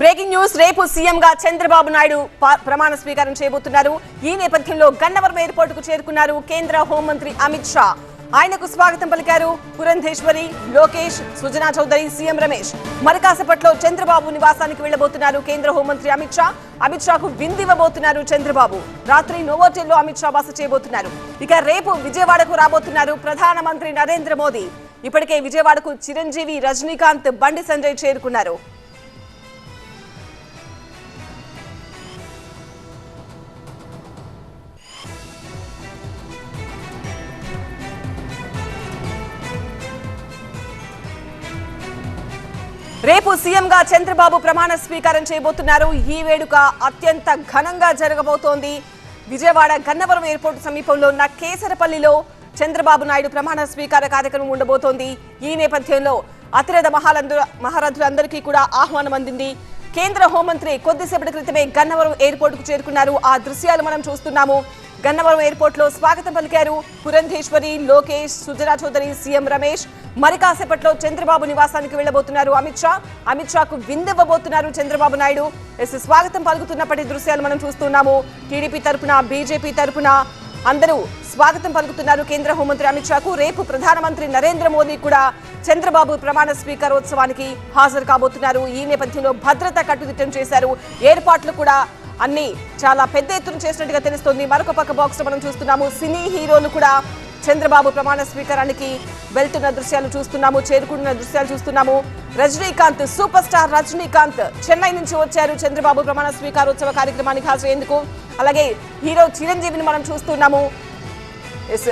Breaking news రేపు CM గా చంద్రబాబు నాయుడు ప్రమాణ స్వీకారం చేయబోతున్నారు. ఈ నేపథ్యంలో గన్నవరం ఎయిర్పోర్ట్కు చేరుకున్నారు కేంద్ర హోంమంత్రి అమిత్ షా. ఆయనకు స్వాగతం పలికారు పురంధేశ్వరి లోకేష్ సుజనా చౌదరి సీఎం రమేష్. మరికాసపట్లో చంద్రబాబు నివాసానికి వెళ్ళబోతున్నారు కేంద్ర హోంమంత్రి అమిత్ షా. అమిత్ షాకు విందివ్వబోతున్నారు చంద్రబాబు. రాత్రి నోవోటెల్లో అమిత్ షా బస చేయబోతున్నారు. ఇక రేపు విజయవాడకు రాబోతున్నారు ప్రధానమంత్రి నరేంద్ర మోదీ. ఇప్పటికే విజయవాడకు చిరంజీవి రజనీకాంత్ బండి సంజయ్ చేరుకున్నారు. రేపు సీఎంగా చంద్రబాబు ప్రమాణ స్వీకారం చేయబోతున్నారు. ఈ వేడుక అత్యంత ఘనంగా జరగబోతోంది. విజయవాడ గన్నవరం ఎయిర్పోర్ట్ సమీపంలో ఉన్న కేసరపల్లిలో చంద్రబాబు నాయుడు ప్రమాణ స్వీకార కార్యక్రమం ఉండబోతోంది. ఈ నేపథ్యంలో అతిరథ మహాలందు మహారథులందరికీ కూడా ఆహ్వానం అందింది. కేంద్ర హోంమంత్రి కొద్దిసేపటి క్రితమే గన్నవరం ఎయిర్పోర్ట్కు చేరుకున్నారు. ఆ దృశ్యాలు మనం చూస్తున్నాము. గన్నవరం ఎయిర్పోర్ట్లో స్వాగతం పలికారు పురంధేశ్వరి లోకేష్ సుజనా చౌదరి సీఎం రమేష్. మరి కాసేపట్లో చంద్రబాబు నివాసానికి వెళ్ళబోతున్నారు అమిత్ షా. అమిత్ షాకు విందివ్వబోతున్నారు చంద్రబాబు నాయుడు. ఎస్ స్వాగతం పలుకుతున్నప్పటి దృశ్యాలు మనం చూస్తున్నాము. టీడీపీ తరఫున బీజేపీ తరఫున అందరూ స్వాగతం పలుకుతున్నారు కేంద్ర హోంమంత్రి అమిత్ షాకు. రేపు ప్రధానమంత్రి నరేంద్ర మోదీ కూడా చంద్రబాబు ప్రమాణ స్వీకారోత్సవానికి హాజరు కాబోతున్నారు. ఈ నేపథ్యంలో భద్రత కట్టుదిట్టం చేశారు. ఏర్పాట్లు కూడా అన్ని చాలా పెద్ద ఎత్తున చేసినట్టుగా తెలుస్తోంది. మరొక పక్క బాక్స్లో మనం చూస్తున్నాము సినీ హీరోలు కూడా చంద్రబాబు ప్రమాణ స్వీకారానికి వెళ్తున్న దృశ్యాలు చూస్తున్నాము చేరుకుంటున్న దృశ్యాలు చూస్తున్నాము. రజనీకాంత్ సూపర్ స్టార్ రజనీకాంత్ చెన్నై నుంచి వచ్చారు. చంద్రబాబు ప్రమాణ స్వీకారోత్సవ కార్యక్రమానికి హాజరయ్యేందుకు. అలాగే హీరో చిరంజీవిని మనం చూస్తున్నాము.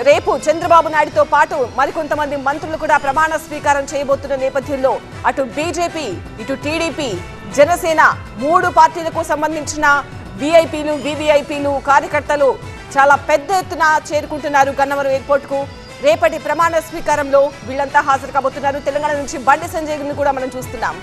రేపు చంద్రబాబు నాయుడుతో పాటు మరికొంతమంది మంత్రులు కూడా ప్రమాణ స్వీకారం చేయబోతున్న నేపథ్యంలో అటు బీజేపీ ఇటు టీడీపీ జనసేన మూడు పార్టీలకు సంబంధించిన విఐపీలు వివిఐపీలు కార్యకర్తలు చాలా పెద్ద ఎత్తున చేరుకుంటున్నారు గన్నవరం ఎయిర్పోర్ట్కు రేపటి ప్రమాణ స్వీకారంలో వీళ్ళంతా హాజరు కాబోతున్నారు. తెలంగాణ నుంచి బండి సంజయ్ కూడా మనం చూస్తున్నాం.